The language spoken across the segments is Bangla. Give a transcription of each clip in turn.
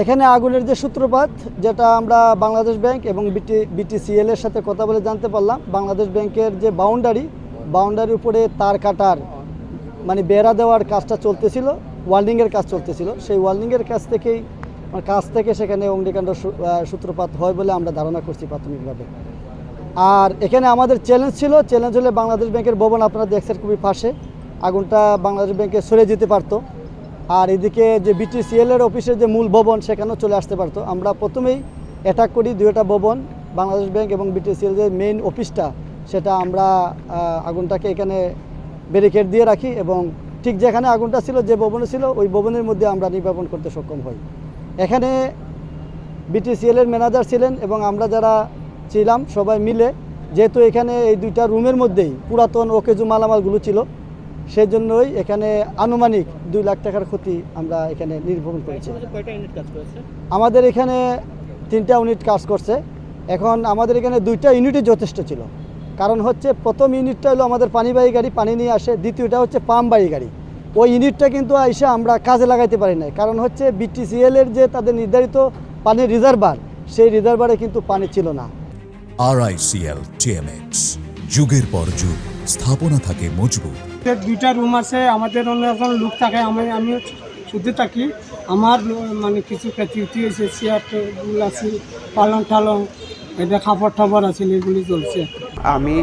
এখানে আগুনের যে সূত্রপাত, যেটা আমরা বাংলাদেশ ব্যাংক এবং বিটি, বিটিসিএল এর সাথে কথা বলে জানতে পারলাম, বাংলাদেশ ব্যাংকের যে বাউন্ডারি বাউন্ডারির উপরে তার কাটার মানে বেড়া দেওয়ার কাজটা চলতেছিল ওয়ার্ল্ডিংয়ের কাজ চলতেছিল। সেই ওয়ার্ল্ডিংয়ের কাজ থেকেই মানে কাজ থেকে সেখানে অগ্নিকাণ্ড সূত্রপাত হয় বলে আমরা ধারণা করছি প্রাথমিকভাবে। আর এখানে আমাদের চ্যালেঞ্জ ছিল চ্যালেঞ্জ হলে বাংলাদেশ ব্যাংকের ভবন, আপনারা দেখছেন খুবই পাশে। আগুনটা বাংলাদেশ ব্যাংকে সরে যেতে পারতো। আর এদিকে যে বিটিসিএল এর অফিসের যে মূল ভবন, সেখানেও চলে আসতে পারতো। আমরা প্রথমেই অ্যাটাক করি দুইটা ভবন, বাংলাদেশ ব্যাংক এবং বিটিসিএল যে মেইন অফিসটা সেটা আমরা আগুনটাকে এখানে ব্যারিকেড দিয়ে রাখি এবং ঠিক যেখানে আগুনটা ছিল, যে ভবনে ছিল, ওই ভবনের মধ্যে আমরা নির্বাপন করতে সক্ষম হই। এখানে বিটিসিএল এর ম্যানেজার ছিলেন এবং আমরা যারা ছিলাম, সবাই মিলে, যেহেতু এখানে এই দুইটা রুমের মধ্যেই পুরাতন ওকেজু মালামালগুলো ছিল সেই জন্যই এখানে আনুমানিক দুই লাখ টাকার ক্ষতি আমরা এখানে নির্বাপন করেছি। কয়টা ইউনিট কাজ করেছে? আমাদের এখানে তিনটা ইউনিট কাজ করছে। এখন আমাদের এখানে দুইটা ইউনিটই যথেষ্ট ছিল। কারণ হচ্ছে প্রথম ইউনিটটা হলো আমাদের পানিবাহী গাড়ি পানি নিয়ে আসে। দ্বিতীয়টা হচ্ছে পাম্পবাহী গাড়ি। ওই ইউনিটটা কিন্তু এসে আমরা কাজে লাগাইতে পারি না কারণ হচ্ছে বিটিসিএল এর যে তাদের নির্ধারিত পানির রিজার্ভার সেই রিজার্ভারে কিন্তু পানি ছিল না। আরআইসিএল টিএমএক্স যুগের পর যুগ। স্থাপনা থাকে মজবুত। দুইটা রুম আছে আমাদের অন্য এখন লোক থাকে আমি আমি শুধু থাকি। আমার মানে কিছু ক্ষতি হয়েছে চেয়ার টেবিল আছে পালং টালং এটা খাবার টাবার আছে এগুলি চলছে আমি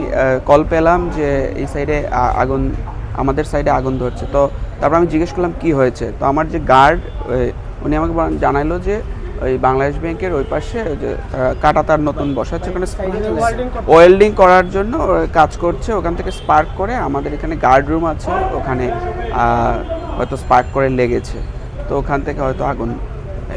কল পেলাম যে এই সাইডে আগুন আমাদের সাইডে আগুন ধরছে। তো তারপর আমি জিজ্ঞেস করলাম কি হয়েছে? তো আমার যে গার্ড উনি আমাকে জানাইলো যে ওই বাংলাদেশ ব্যাংকের ওই পাশে ওই যে কাটাতার নতুন বসাচ্ছে ওখানে ওয়েল্ডিং করার জন্য কাজ করছে ওখান থেকে স্পার্ক করে আমাদের এখানে গার্ড রুম আছে ওখানে হয়তো স্পার্ক করে লেগেছে। তো ওখান থেকে হয়তো আগুন